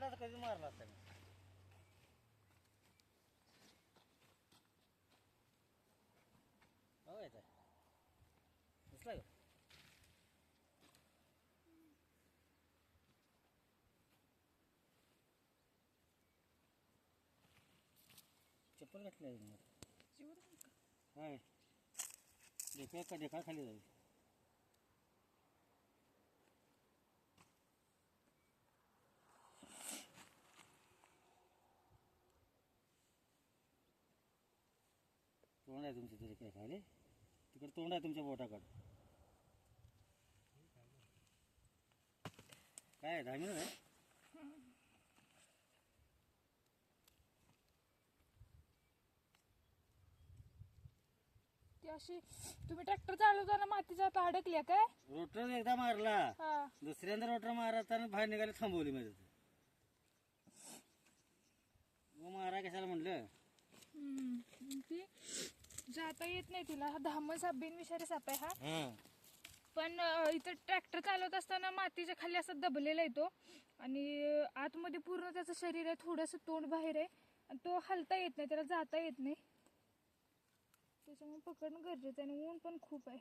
कधी मारला असता मी हो येत दिसला का? चप्पल घातली आहे मी. होय. देखा का देखा खाली जाईल. तोंड आहे तुमचं तरी काय खाली तिकडे तोंड आहे तुमच्या बोटाकडं. काय दहा मिनिट आहे? ती अशी तुम्ही ट्रॅक्टर चालवताना मातीच्या आता अडकल्या काय? रोटर एकदा मारला. हा. दुसऱ्यांदा रोटर मारताना बाहेर निघायला थांबवली माझ्या मग मारा कशाला म्हणलं? हम्म. ती जाता येत नाही तिला. हा धाम साप बिनविषारी साप आहे हा. हां. पण अं, इथं ट्रॅक्टर चालवत असताना मातीच्या खाली असा दबलेला येतो. आणि अं, आतमध्ये पूर्ण त्याचं शरीर आहे थोडंसं तोंड बाहेर आहे. आणि तो हलता येत नाही त्याला जाता येत नाही. त्याच्यामुळे पकडणं गरजेचं आहे आणि ऊन पण खूप आहे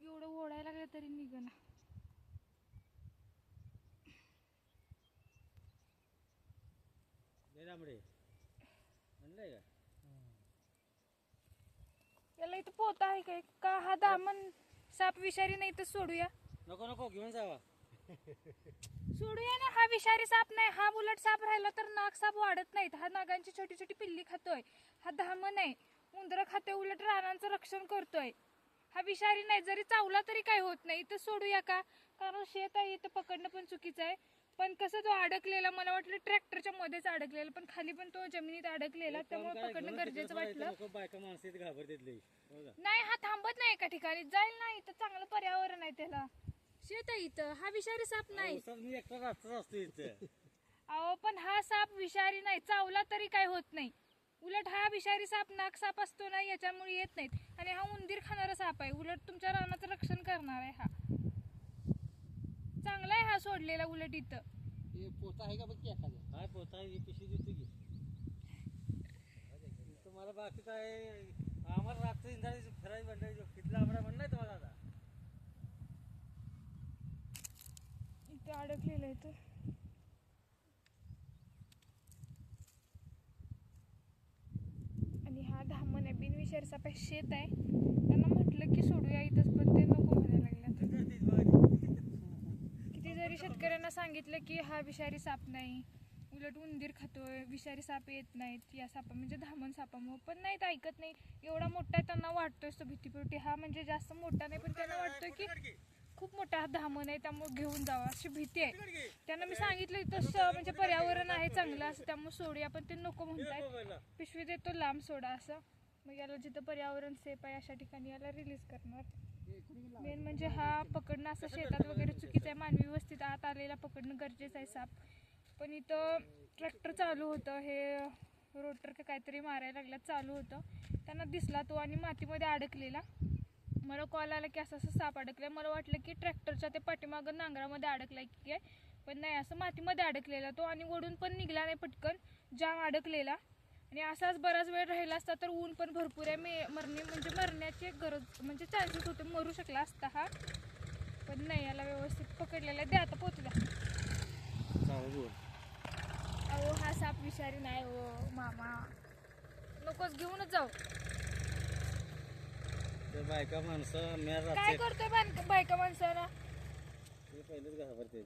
एवढं ओढायला लागलं तरी म्हणलंय का? याला इथं पोता आहे काय का हा दामन साप विषारी नाही तर सोडूया? नको नको घेऊन जावा. सोडूया ना हा विषारी साप नाही हा उलट साप राहिला तर नाग साप वाढत नाहीत. हा नागांची छोटी छोटी पिल्ली खातोय. हा धामण आहे उंदर खातोय उलट रानांचं रक्षण करतोय. हा विषारी नाही जरी चावला तरी काय होत नाही. इथं सोडूया का? कारण शेत आहे इथं पकडणं पण चुकीचं आहे. पण कसं तो अडकलेला मला वाटलं ट्रॅक्टरच्या मध्येच अडकलेला पण खाली पण तो जमिनीत अडकलेला त्यामुळे पकडणं गरजेचं वाटलं. बायका माणसं इथे घाबरतात लई. हो का? नाही हा थांबत नाही एका ठिकाणी. जाईल नाही इथं चांगलं पर्यावरण आहे त्याला. शेत आहे इथं हा विषारी साप नाही. पावसात मी एकटा रात्र असतो इथं. अहो पण हा साप विषारी नाही चावला तरी काय होत नाही. उलट हा विषारी साप नाग साप असतो ना याच्यामुळे येत नाहीत. आणि हा उंदीर खाणारा साप आहे. उलट तुमच्या रानाचं रक्षण करणार आहे हा. चांगला आहे हा सोडलेला उलट इथं. पोता आहे का बघ की एखादं? काय पोता ही पिशवी देतो की. तुम्हाला बाकी काय आम्हाला रात्र इंधारी फिरायची म्हणलं किती आम्हाला म्हणणं आहे तुम्हाला आता. इथं अडकलेलं आहे तो आणि हा धामण आहे शेत आहे. त्यांना म्हटलं की सोडूया इथंच पण ते नको म्हणायला लागल्यात किती जरी शेतकऱ्यांना सांगितलं की हा विषारी साप नाही उलट उंदीर खातोय विषारी साप येत नाहीत या सापा म्हणजे धामण सापामुळं पण नाहीत ऐकत नाही. एवढा मोठा त्यांना वाटतोय तो भीतीपोटी. हा म्हणजे जास्त मोठा नाही पण त्यांना वाटतोय की खूप मोठा हा धामण आहे त्यामुळे घेऊन जावा अशी भीती आहे. त्यांना मी सांगितलं तसं म्हणजे पर्यावरण आहे चांगलं असं त्यामुळे सोडूया पण ते नको म्हणतायत. पिशवी देतो लांब सोडा असं. मग याला जिथं पर्यावरण सेफ आहे अशा ठिकाणी याला रिलीज करणार. मेन म्हणजे हा पकडणं असं शेतात वगैरे चुकीचं आहे. मानवी वस्तीत आत आलेला पकडणं गरजेचं आहे साप. पण इथं ट्रॅक्टर चालू होतं. हे रोटर का काहीतरी मारायला लागला चालू होतं. त्यांना दिसला तो आणि मातीमध्ये अडकलेला. मला कॉल आला की असं असं साप अडकलाय. मला वाटलं की ट्रॅक्टरच्या ते पाठीमागं नांगरामध्ये अडकलाय की काय? पण नाही असं मातीमध्ये अडकलेला तो आणि ओढून पण निघला नाही पटकन. जाम अडकलेला. आणि असाच बराच वेळ राहिला असता तर ऊन पण भरपूर आहे. मे मरणे म्हणजे मरण्याची गरज म्हणजे चान्सेस होते मरू शकला असता हा. पण नाही याला व्यवस्थित पकडलेला. द्या आता पोचू द्या. अहो हा साप विषारी नाही हो मामा. नकोच घेऊनच जाऊ. ते बायका माणसं मी काय करतोय बान- बायका माणसाला पहिलेच घाबरते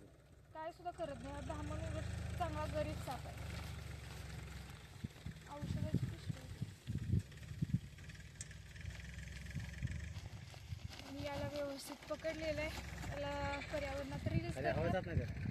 काय सुद्धा करत नाही. दहा म्हणून चांगला गरीब साप आहे. पिशवी आणि याला व्यवस्थित पकडलेलं आहे. त्याला पर्यावरणात रिलीज